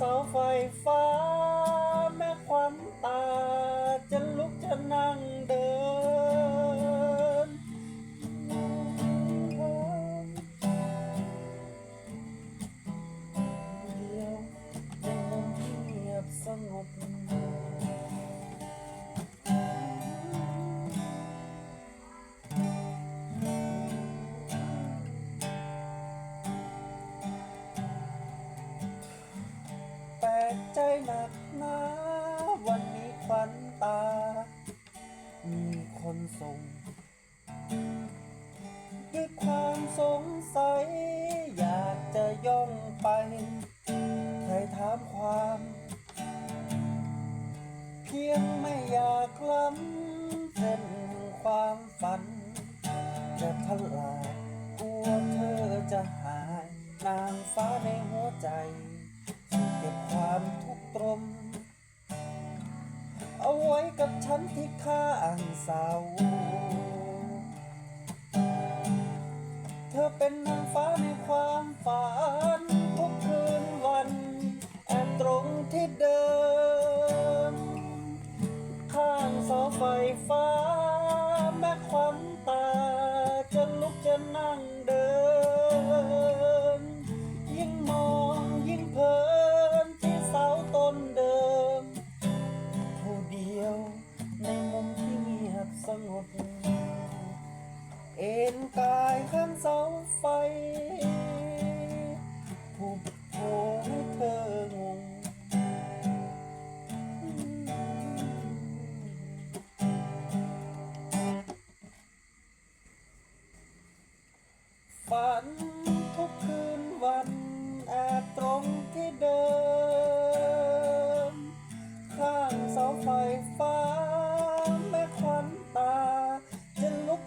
เสาไฟฟ้า ใจหนักหนาวันนี้ควันตา มีคนส่งด้วยความสงสัย อยากจะย่องไปใครถามความ เพียงไม่อยากล้ำเส้นความฝัน จะทลาดกลัวเธอจะหายนางฟ้าในหัวใจ ไว้กับฉันที่ข้างเสา เธอเป็นนางฟ้าในความฝันาไฟฟ้า แม่ควันตา จะลุก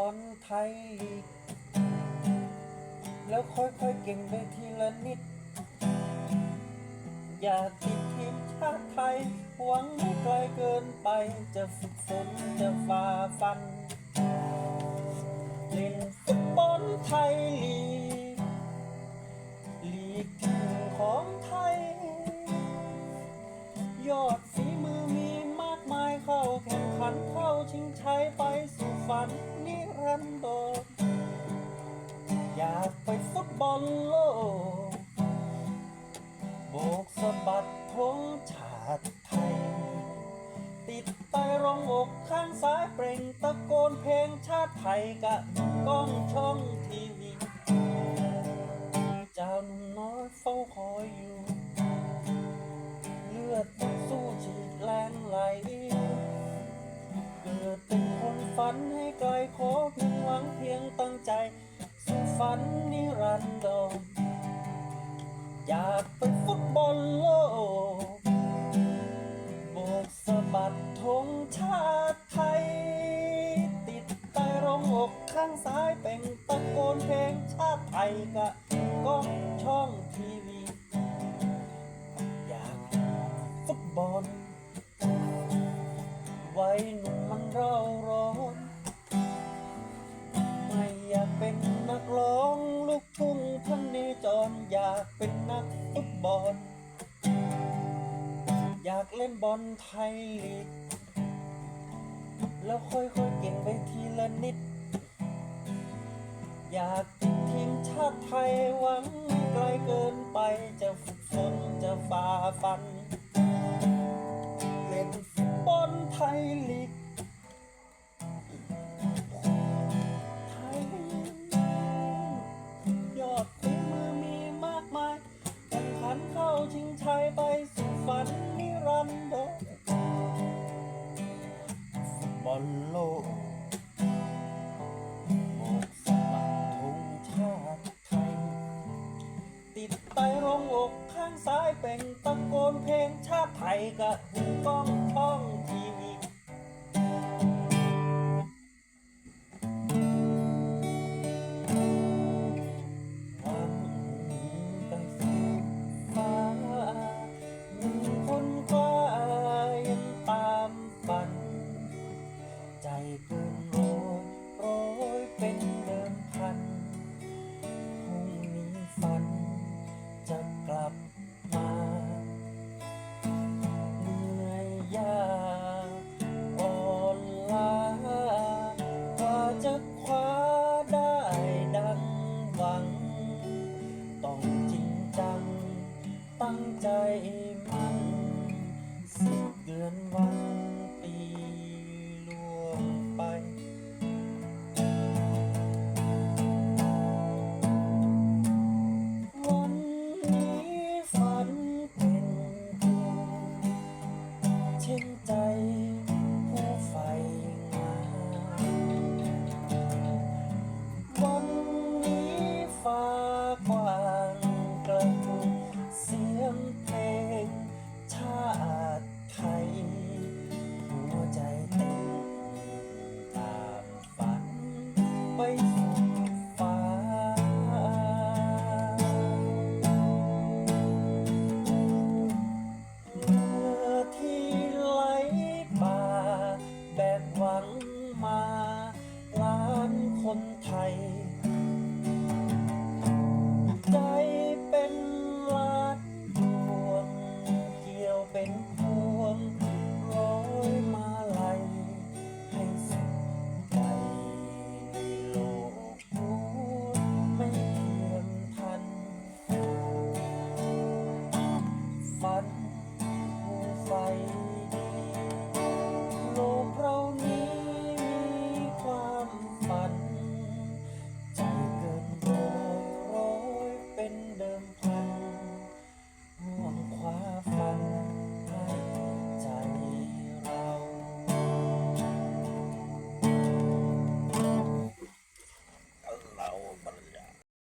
บอลไทยลีกแล้วค่อยๆเก่งไปทีละนิด อย่าติดทีมชาติไทย หวังไม่ไกลเกินไป จะฝึกฝนจะฝ่าฟัน เล่นฟุตบอลไทยลีก ลีกที่ของไทย ยอดฝีมือมีมากมายเข้าแข่งขันเข้าชิงชัยไปสู่ฝัน นิรันดอยากไปฟุตบอลโลก โบกสะบัดธงชาติไทย ติดไปรองอกข้างซ้ายเปล่งตะโกนเพลงชาติไทยกะกล้องช่องทีวีเจ้าหนุ่มน้อยเฝ้าคอยอยู่ เลือดัดธงชาติไทย ติดใต้รองอกข้างซ้ายเป็นตะโกนเพลงชาติไทยกะก้องช่อง เล่นบอลไทยลีก อลโลกโบกสะบัดธงชาติไทย ติดไตรงอกข้างซ้ายเป็นตะโกนเพลงชาติไทยกับหูกล้อง เป็นเดิมพัน